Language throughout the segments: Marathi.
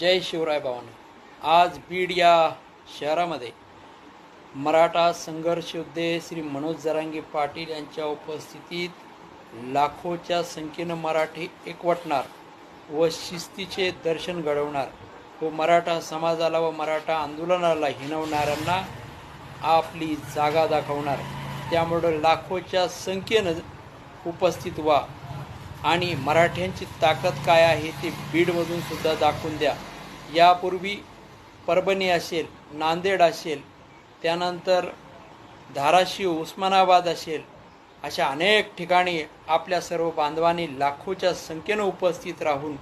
जय शिवराय भावानं. आज बीड या शहरामध्ये मराठा संघर्ष योद्धे श्री मनोज जरांगे पाटील यांच्या उपस्थितीत लाखोच्या संख्येनं मराठी एकवटणार व शिस्तीचे दर्शन घडवणार व मराठा समाजाला व मराठा आंदोलनाला हिणवणाऱ्यांना आपली जागा दाखवणार. त्यामुळं लाखोच्या संख्येनं उपस्थित व्हा. आणि मराठ्यांची ताकद काय आहे ते बीडमधून सुद्धा दाखवून द्या. यापूर्वी परभणी असेल नांदेड असेल त्यानंतर धाराशिव उस्मानाबाद असेल अशा अनेक ठिकाणी आपल्या सर्व बांधवांनी लाखोच्या संख्येनं उपस्थित राहून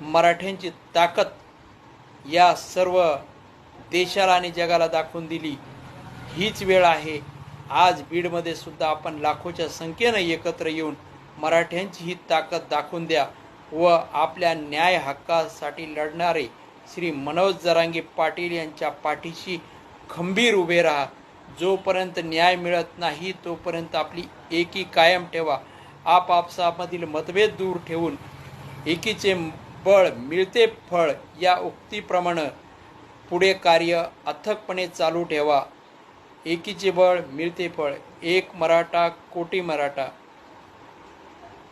मराठ्यांची ताकद या सर्व देशाला आणि जगाला दाखवून दिली. हीच वेळ आहे. आज बीडमध्ये सुद्धा आपण लाखोच्या संख्येनं एकत्र येऊन मराठ्यांची ही ताकद दाखवून द्या व आपल्या न्याय हक्कासाठी लढणारे श्री मनोज जरांगे पाटील यांच्या पाठीशी खंबीर उभे राहा. जोपर्यंत न्याय मिळत नाही तोपर्यंत आपली एकी कायम ठेवा. आपापसामधील मतभेद दूर ठेवून एकीचे बळ मिळते फळ या उक्तीप्रमाणे पुढे कार्य अथकपणे चालू ठेवा. एकीचे बळ मिळते फळ. एक मराठा कोटी मराठा.